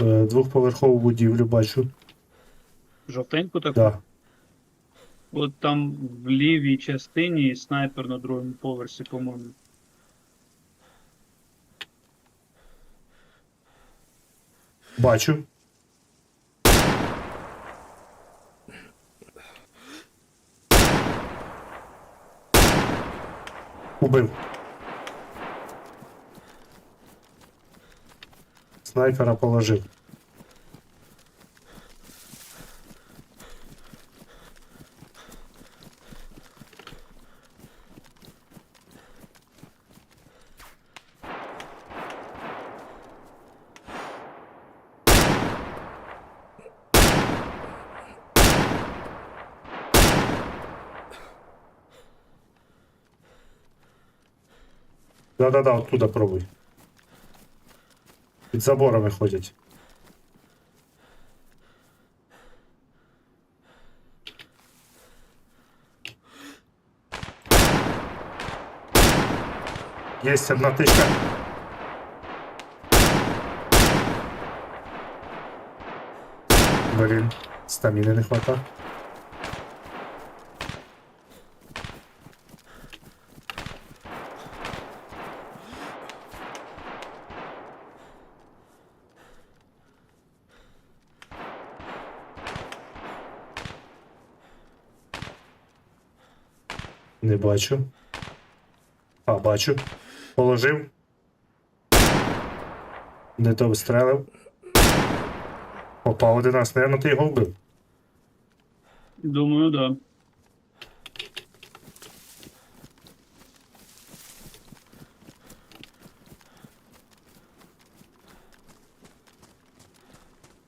Е, Двохповерхову будівлю бачу. Жовтеньку таку. Да. От там в лівій частині снайпер на другому поверсі, по-моєму. Бачу. Убив. Снайпера положив. Да-да-да, оттуда пробуй. Під заборами ходять. Есть одна тычка. Блин, стамины не хватает. Не бачу. А, бачу. Положив. Не то встрелив. Попав один раз. Наверно, ти його вбив. Думаю, да.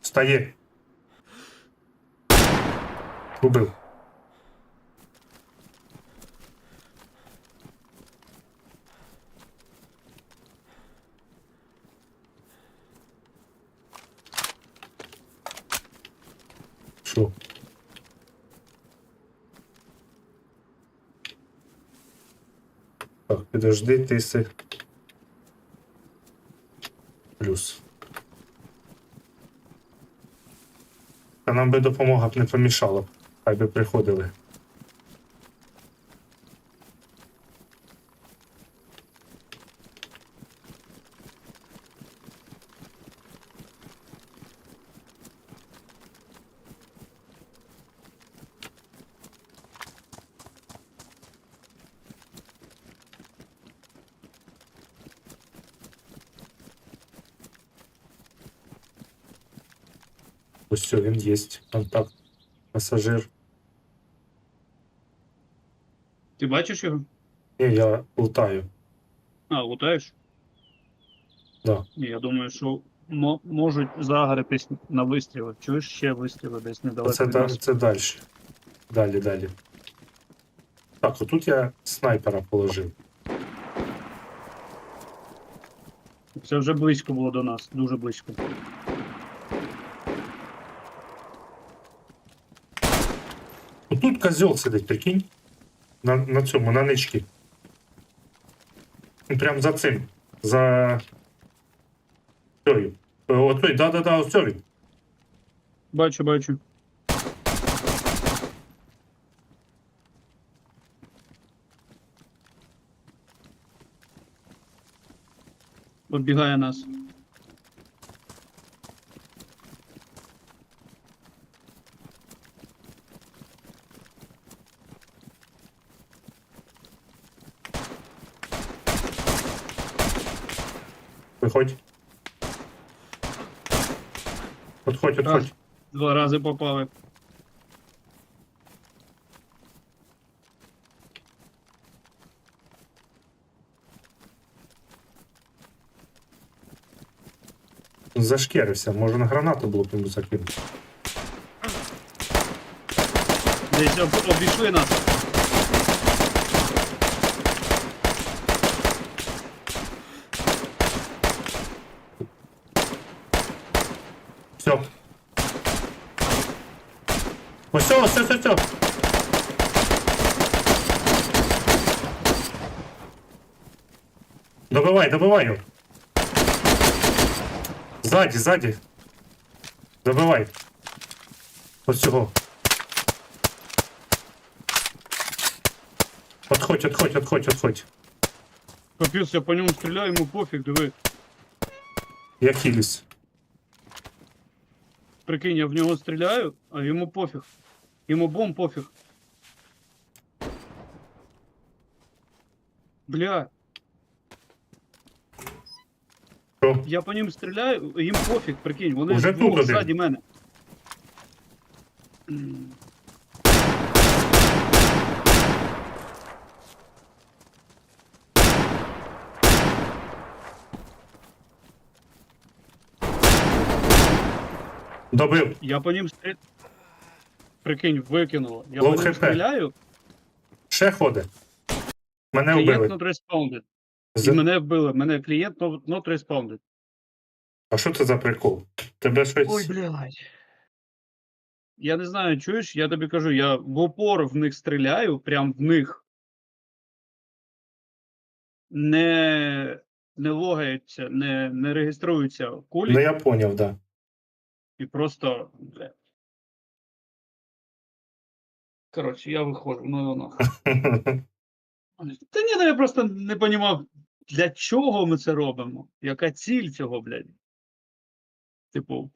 Встає. Убив. Що? Так, підожди, тиси. Плюс. Та нам би допомога б не помішала. б. Хай би приходили. Ось все, він є. Контакт. Пасажир. Ти бачиш його? Ні, я лутаю. А, лутаєш? Да. Ні, Я думаю, що мо- можуть загритись на вистріли. Чуєш ще вистріли десь недалеко. Це, нас? це далі. Далі, далі. Так, отут я снайпера положив. Це вже близько було до нас, дуже близько. Отут козел сидить, прикинь. На, на цьому, на ничці. Ну, Прям за цим. За. Ой. Отой, да-да-да, ось він. Бачу, бачу. Оббігає нас. Виходь. Отходь, отходь. Два рази попали. Зашкірився, може на гранату було б йому закинути. Десь об- обійшли нас. Все. Ось все, все, все, все. Добивай, добивай його. Ззаді, ззаді. Забивай. Ось цього. Отходь, отходь, отходь, отходь. Капець, я по ньому стріляю, йому пофіг, диви. Я хіліс. Прикинь, я в нього стріляю, а йому пофіг. Йому бомб пофіг. Бля, Що? я по ним стріляю, їм пофіг, прикинь, вони Уже вдвох тут один. ззаді мене. Добив. Я по ним стріляю. Прикинь, викинуло. Я Лоу по ним стріляю, Ще ходить. Мене клієнт вбили. not responded. І мене вбили, мене клієнт not not responded. А що це за прикол? Тебе щось. Ой, блядь. Я не знаю, чуєш, я тобі кажу, я в упор в них стріляю, прям в них. Не, не логаються, не, не реєструються кулі Ну я поняв, да. І просто. Коротше, я виходжу, ну воно. Та ні, ну я просто не розумів, для чого ми це робимо? Яка ціль цього, блядь? Типу,